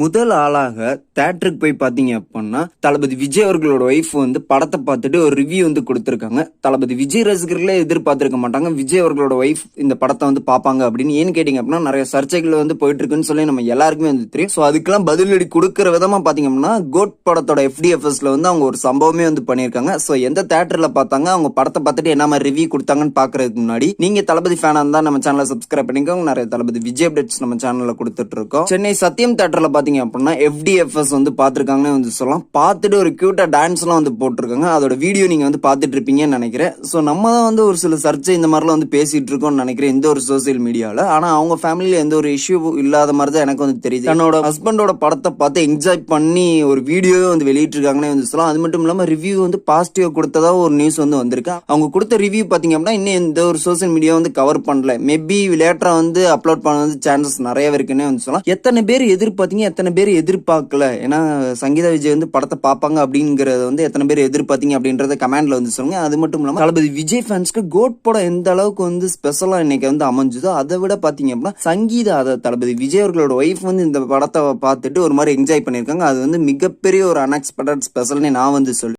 முதல் ஆளாக தேட்டருக்கு போய் பார்த்தீங்க அப்படின்னா தளபதி விஜய் அவர்களோட ஒய்ஃப் வந்து படத்தை பார்த்துட்டு ஒரு ரிவ்யூ வந்து கொடுத்துருக்காங்க. தளபதி விஜய் ரசிகர்களே எதிர்பார்த்துருக்க மாட்டாங்க. விஜய் அவர்களோட ஒய்ஃப் இந்த படத்தை வந்து பார்ப்பாங்க அப்படின்னு ஏன்னு கேட்டிங்க அப்படின்னா நிறைய சர்ச்சைகள் வந்து போயிட்டு இருக்குன்னு சொல்லி நம்ம எல்லாருக்குமே வந்து தெரியும். ஸோ அதுக்கெல்லாம் பதிலடி கொடுக்குற விதமா பார்த்தீங்க அப்படின்னா கோட் படத்தோட எஃப்டிஎஃப்எஸ்ல வந்து அவங்க ஒரு சம்பவமே வந்து பண்ணியிருக்காங்க. ஸோ எந்த தேட்டரில் பார்த்தாங்க அவங்க படத்தை பார்த்துட்டு என்ன மாதிரி ரிவ்யூ கொடுத்தாங்கன்னு பார்க்கறதுக்கு முன்னாடி நீங்க தளபதி ஃபேனாக இருந்தால் நம்ம சேனலை சப்ஸ்கிரைப் பண்ணிக்கோங்க. நிறைய தளபதி விஜய் அப்டேட்ஸ் நம்ம சேனலில் கொடுத்துட்டு இருக்கோம். சென்னை சத்தியம் தேட்டரில் பாத்தீங்க அப்படின்னா எஃப்டிஎஃப்எஸ் வந்து பாத்துருக்காங்கன்னு வந்து சொல்லலாம். பார்த்துட்டு ஒரு கியூட்டா டான்ஸ் எல்லாம் வந்து போட்டிருக்காங்க. அதோட வீடியோ நீங்க வந்து பார்த்துட்டு இருப்பீங்கன்னு நினைக்கிறேன். ஸோ நம்ம தான் வந்து ஒரு சில சர்ச்சை இந்த மாதிரிலாம் வந்து பேசிட்டு இருக்கோம்னு நினைக்கிறேன் இந்த ஒரு சோசியல் மீடியால ஆனா அவங்க ஃபேமிலியில எந்த ஒரு இஷ்யூ இல்லாத மாதிரி தான் எனக்கு வந்து தெரியுது. தன்னோட ஹஸ்பண்டோட படத்தை பார்த்து என்ஜாய் பண்ணி ஒரு வீடியோவே வந்து வெளியிட்டிருக்காங்கன்னு வந்து சொல்லலாம். அது மட்டும் இல்லாம ரிவ்யூ வந்து பாசிட்டிவா கொடுத்ததா ஒரு நியூஸ் வந்து வந்திருக்கு. அவங்க கொடுத்த ரிவ்யூ பாத்தீங்க அப்படின்னா இன்னும் இந்த ஒரு சோசியல் மீடியா வந்து கவர் பண்ணல. மேபி லேட்டரா வந்து அப்லோட் பண்ண வந்து சான்சஸ் நிறைய இருக்குன்னே வந்து சொல்லலாம். எத்தனை பேர் எதிர்பார்த்தீங்க எத்தனை பேர் எதிர்பார்க்கல? ஏன்னா சங்கீதா விஜய் வந்து படத்தை பார்ப்பாங்க அப்படிங்கறத வந்து எத்தனை பேர் எதிர்பார்த்தீங்க அப்படின்றத கமெண்ட்ல வந்து சொல்லுங்க. அது மட்டும் இல்லாமல் தளபதி விஜய் ஃபேன்ஸ்க்கு கோட் படம் எந்த அளவுக்கு வந்து ஸ்பெஷலா இன்னைக்கு வந்து அமைஞ்சுதோ அதை விட பாத்தீங்க அப்படின்னா சங்கீதா அதை தளபதி விஜய் அவர்களோட ஒய்ஃப் வந்து இந்த படத்தை பார்த்துட்டு ஒரு மாதிரி என்ஜாய் பண்ணியிருக்காங்க. அது வந்து மிகப்பெரிய ஒரு அன்எக்ஸ்பெக்டட் ஸ்பெஷல்னு நான் வந்து சொல்லி